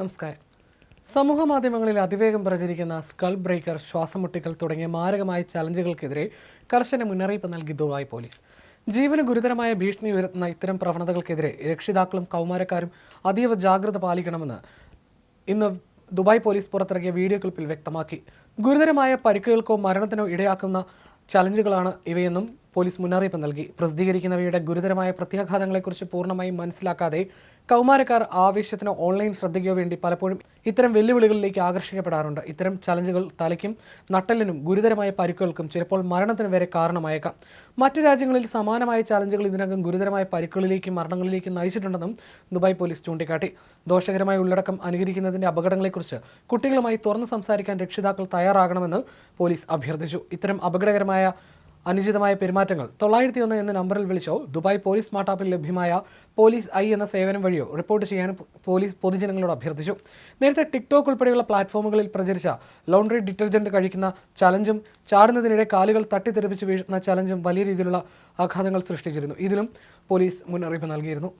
നമസ്കാരം. സമൂഹ മാധ്യമങ്ങളിൽ അതിവേഗം പ്രചരിക്കുന്ന സ്കൾ ബ്രേക്കർ ശ്വാസം മുട്ടിക്കൽ തുടങ്ങിയ മാരകമായ ചലഞ്ചുകൾക്കെതിരെ കർശന മുന്നറിയിപ്പ് നൽകി ദുബായ് പോലീസ്. ജീവന് ഗുരുതരമായ ഭീഷണി ഉയർത്തുന്ന ഇത്തരം പ്രവണതകൾക്കെതിരെ രക്ഷിതാക്കളും കൗമാരക്കാരും അതീവ ജാഗ്രത പാലിക്കണമെന്ന് ഇന്ന് ദുബായ് പോലീസ് പുറത്തിറക്കിയ വീഡിയോ ക്ലിപ്പിൽ വ്യക്തമാക്കി. ഗുരുതരമായ പരിക്കുകൾക്കോ മരണത്തിനോ ഇടയാക്കുന്ന ചലഞ്ചുകളാണ് ഇവയെന്നും പോലീസ് മുന്നറിയിപ്പ് നൽകി. പ്രസിദ്ധീകരിക്കുന്നവയുടെ ഗുരുതരമായ പ്രത്യാഘാതങ്ങളെക്കുറിച്ച് പൂർണമായും മനസ്സിലാക്കാതെ കൗമാരക്കാർ ആവേശത്തിനോ ഓൺലൈൻ ശ്രദ്ധയ്ക്കോ വേണ്ടി പലപ്പോഴും ഇത്തരം വെല്ലുവിളികളിലേക്ക് ആകർഷിക്കപ്പെടാറുണ്ട്. ഇത്തരം ചലഞ്ചുകൾ തലയ്ക്കും നട്ടലിനും ഗുരുതരമായ പരിക്കുകൾക്കും ചിലപ്പോൾ മരണത്തിന് വരെ കാരണമായേക്കാം. മറ്റു രാജ്യങ്ങളിൽ സമാനമായ ചലഞ്ചുകൾ ഇതിനകം ഗുരുതരമായ പരിക്കുകളിലേക്കും മരണങ്ങളിലേക്കും നയിച്ചിട്ടുണ്ടെന്നും ദുബായ് പോലീസ് ചൂണ്ടിക്കാട്ടി. ദോഷകരമായ ഉള്ളടക്കം അനുകരിക്കുന്നതിന്റെ അപകടങ്ങളെക്കുറിച്ച് കുട്ടികളുമായി തുറന്ന് സംസാരിക്കാൻ രക്ഷിതാക്കൾ തയ്യാറാകണമെന്ന് പോലീസ് അഭ്യർത്ഥിച്ചു. ഇത്തരം അപകടകരമായ അനുചിതമായ പെരുമാറ്റങ്ങൾ. തൊള്ളായിരത്തി ഒന്ന് എന്ന നമ്പറിൽ വിളിച്ചോ. ദുബായ് പോലീസ് സ്മാർട്ട് ആപ്പിൽ ലഭ്യമായ പോലീസ് ഐ എന്ന സേവനം വഴിയോ റിപ്പോർട്ട് ചെയ്യാൻ പോലീസ് പൊതുജനങ്ങളോട് അഭ്യർത്ഥിച്ചു. നേരത്തെ ടിക്ടോക്ക് ഉൾപ്പെടെയുള്ള പ്ലാറ്റ്ഫോമുകളിൽ പ്രചരിച്ച ലോണ്ടറി ഡിറ്റർജന്റ് കഴിക്കുന്ന ചലഞ്ചും ചാടുന്നതിനിടെ കാലുകൾ തട്ടിത്തെറിപ്പിച്ച് വീഴുന്ന ചലഞ്ചും വലിയ രീതിയിലുള്ള ആഘാതങ്ങൾ സൃഷ്ടിച്ചിരുന്നു. ഇതിലും പോലീസ് മുന്നറിയിപ്പ് നൽകിയിരുന്നു.